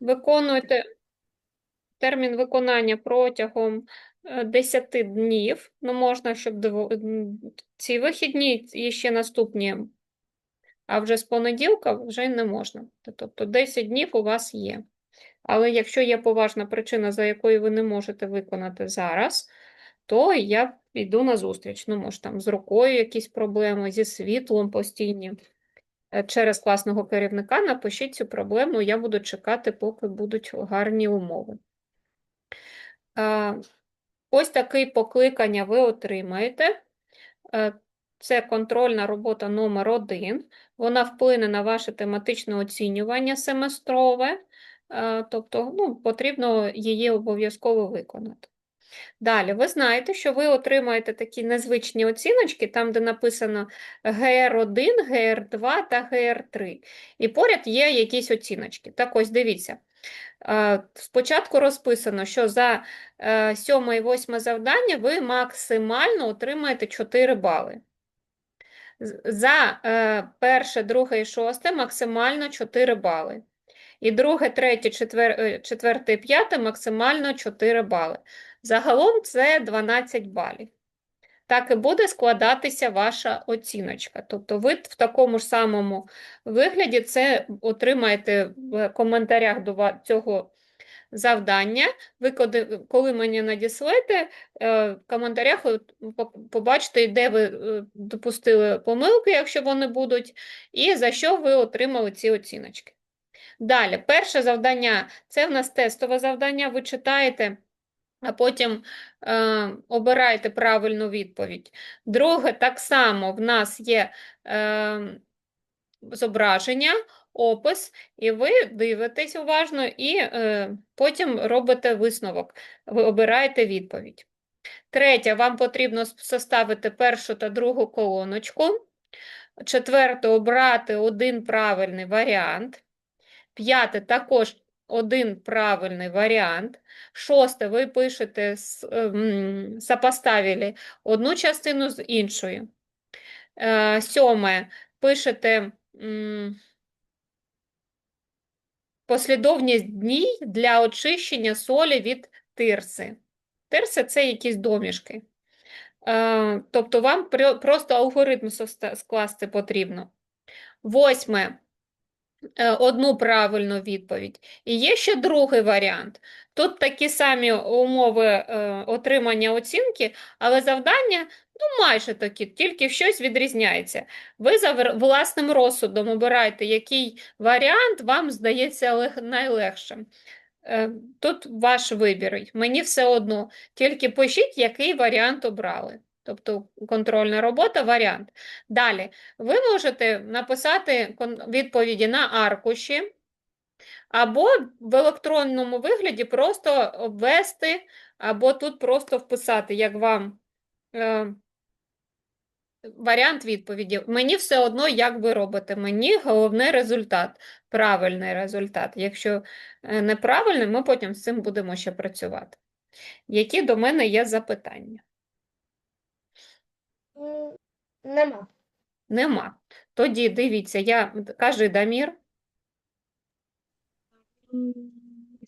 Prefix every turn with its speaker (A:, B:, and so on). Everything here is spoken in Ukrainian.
A: Виконуйте термін виконання протягом е, 10 днів. Ну, можна, щоб ці вихідні і ще наступні, а вже з понеділка вже не можна. Тобто 10 днів у вас є. Але якщо є поважна причина, за якою ви не можете виконати зараз, то я піду на зустріч. Ну, може, там з рукою якісь проблеми, зі світлом постійні. Е, Через класного керівника напишіть цю проблему, я буду чекати, поки будуть гарні умови. Е, Ось такий покликання ви отримаєте. Е, Це контрольна робота номер один. Вона вплине на ваше тематичне оцінювання семестрове, тобто ну, потрібно її обов'язково виконати. Далі, ви знаєте, що ви отримаєте такі незвичні оціночки, там, де написано ГР1, ГР2 та ГР3. І поряд є якісь оціночки. Так ось дивіться. Е, Спочатку розписано, що за е, сьоме і восьме завдання ви максимально отримаєте 4 бали. За е, перше, друге і шосте максимально 4 бали. І друге, третє, четвер, е, четверте і п'яте максимально 4 бали. Загалом це 12 балів. Так і буде складатися ваша оціночка. Тобто ви в такому ж самому вигляді це отримаєте в коментарях до цього завдання. Ви коли, мені надіслете, е, в коментарях побачите, де ви е, допустили помилки, якщо вони будуть, і за що ви отримали ці оціночки. Далі, перше завдання це в нас тестове завдання. Ви читаєте, а потім е, обираєте правильну відповідь. Друге, так само в нас є е, зображення, опис, і ви дивитесь уважно і е, потім робите висновок. Ви обираєте відповідь. Третє, вам потрібно составити першу та другу колоночку. Четверте, обрати один правильний варіант. П'яте, також один правильний варіант. Шосте, ви пишете, сопоставили одну частину з іншою. Е, Сьоме, пишете послідовність днів для очищення солі від тирси. Тирси – це якісь домішки. Е, Тобто вам просто алгоритм скласти потрібно. Восьме, одну правильну відповідь. І є ще другий варіант. Тут такі самі умови е, отримання оцінки, але завдання ну, майже такі, тільки щось відрізняється. Ви за власним розсудом обираєте, який варіант вам здається найлегшим. Е, Тут ваш вибір. Мені все одно. Тільки пишіть, який варіант обрали. Тобто контрольна робота, варіант. Далі, ви можете написати відповіді на аркуші, або в електронному вигляді просто обвести, або тут просто вписати, як вам е, варіант відповіді. Мені все одно, як ви робите. Мені головне результат, правильний результат. Якщо е, неправильний, ми потім з цим будемо ще працювати. Які до мене є запитання?
B: Нема.
A: Нема. Тоді дивіться, я кажи Дамір.